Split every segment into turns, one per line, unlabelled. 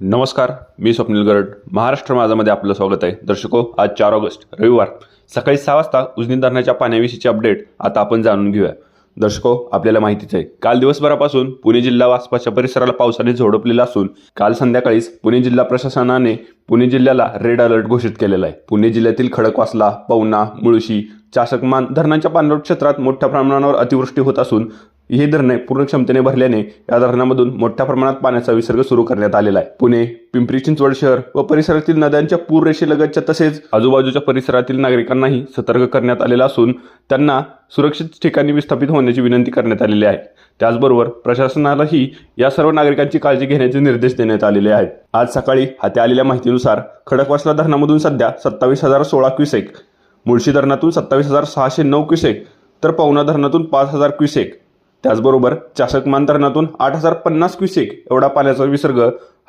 नमस्कार मी स्वप्नील गरड. महाराष्ट्र माझामध्ये आपलं स्वागत आहे. दर्शको आज चार ऑगस्ट रविवार. सकाळी सहा वाजता उजनी धरणाच्या पाण्याविषयीची अपडेट आता आपण जाणून घेऊया. दर्शको आपल्याला माहितीच आहे काल दिवसभरापासून पुणे जिल्हा व आसपासच्या परिसराला पावसाने झोडपलेला असून काल संध्याकाळीच पुणे जिल्हा प्रशासनाने पुणे जिल्ह्याला रेड अलर्ट घोषित केलेला आहे. पुणे जिल्ह्यातील खडकवासला पवना मुळशी चासकमान धरणांच्या पाणलोट क्षेत्रात मोठ्या प्रमाणावर अतिवृष्टी होत असून ही धरणे पूर्ण क्षमतेने भरल्याने या धरणामधून मोठ्या प्रमाणात पाण्याचा विसर्ग सुरू करण्यात आलेला आहे. पुणे पिंपरी चिंचवड शहर व परिसरातील नद्यांच्या पूर रेषेलगतच्या तसेच आजूबाजूच्या परिसरातील नागरिकांनाही सतर्क करण्यात आलेला असून त्यांना सुरक्षित ठिकाणी विस्थापित होण्याची विनंती करण्यात आलेली आहे. त्याचबरोबर प्रशासनालाही या सर्व नागरिकांची काळजी घेण्याचे निर्देश देण्यात आलेले आहेत. आज सकाळी हाती आलेल्या माहितीनुसार खडकवासला धरणामधून सध्या सत्तावीस हजार सोळा क्युसेक मुळशी धरणातून सत्तावीस हजार सहाशे नऊ क्युसेक तर पवना धरणातून पाच हजार क्युसेक त्याचबरोबर चाषक धरणातून आठ हजार पन्नास क्युसेक एवढा पाण्याचा विसर्ग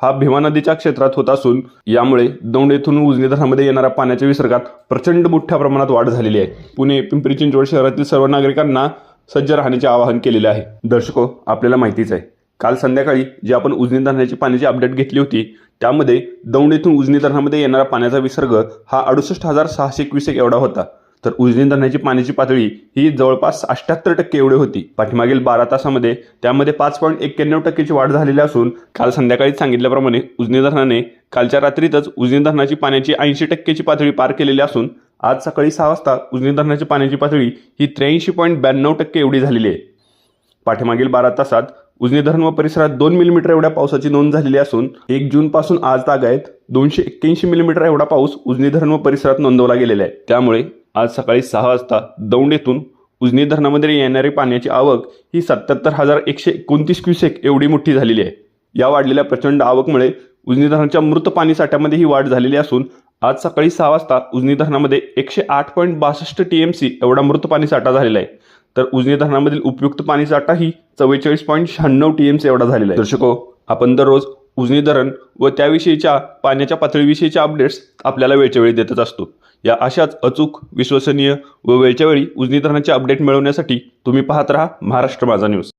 हा भीमा नदीच्या क्षेत्रात होत असून यामुळे दौंड येथून उजनी धरणामध्ये येणाऱ्या पाण्याच्या विसर्गात प्रचंड मोठ्या प्रमाणात वाढ झालेली आहे. पुणे पिंपरी चिंचवड शहरातील सर्व नागरिकांना सज्ज राहण्याचे आवाहन केलेले आहे. दर्शको आपल्याला माहितीच आहे. काल संध्याकाळी जे आपण उजनी धरणाची पाण्याची अपडेट घेतली होती त्यामध्ये दौंड येथून उजनी धरणामध्ये येणारा पाण्याचा विसर्ग हा अडुसष्ट हजार सहाशे क्युसेक एवढा होता. तर उजनी धरणाची पाण्याची पातळी ही जवळपास अठ्ठ्याहत्तर टक्के एवढी होती. पाठीमागील बारा तासामध्ये त्यामध्ये पाच पॉईंट एक्क्याण्णव टक्केची वाढ झालेली असून काल संध्याकाळी सांगितल्याप्रमाणे उजनी धरणाने कालच्या रात्रीतच उजनी धरणाची पाण्याची ऐंशी टक्केची पातळी पार केलेली असून आज सकाळी सहा वाजता उजनी धरणाची पाण्याची पातळी ही त्र्याऐंशी पॉईंट ब्याण्णव टक्के एवढी झालेली आहे. पाठीमागील बारा तासात उजनी धरण व परिसरात दोन मिलीमीटर एवढ्या पावसाची नोंद झालेली असून एक जून पासून आज तागायत दोनशे एक्क्याऐंशी मिलीमीटर एवढा पाऊस उजनी धरण व परिसरात नोंदवला गेलेला आहे. त्यामुळे आज सकाळी सहा वाजता दौंड उजनी धरणामध्ये येणारी पाण्याची आवक ही सत्याहत्तर हजार एकशे एकोणतीस क्युसेक एवढी मोठी झालेली आहे. या वाढलेल्या प्रचंड आवकमुळे उजनी धरणाच्या मृत पाणी साठ्यामध्ये ही वाढ झालेली असून आज सकाळी सहा वाजता उजनी धरणामध्ये एकशे आठ पॉईंट बासष्ट टी एम सी एवढा मृत पाणी साठा झालेला आहे. तर उजनी धरणामधील उपयुक्त पाणी साठा ही चव्वेचाळीस पॉईंट शहाण्णव टी एम सी एवढा झालेला आहे. दर्शको आपण दररोज उजनी धरण व त्याविषयीच्या पाण्याच्या पातळीविषयीच्या अपडेट्स आपल्याला वेळच्या वेळी देतच असतो. या अशाच अचूक विश्वसनीय व वेळच्या वेळी उजनी धरणाचे अपडेट मिळवण्यासाठी तुम्ही पाहत राहा महाराष्ट्र माझा न्यूज.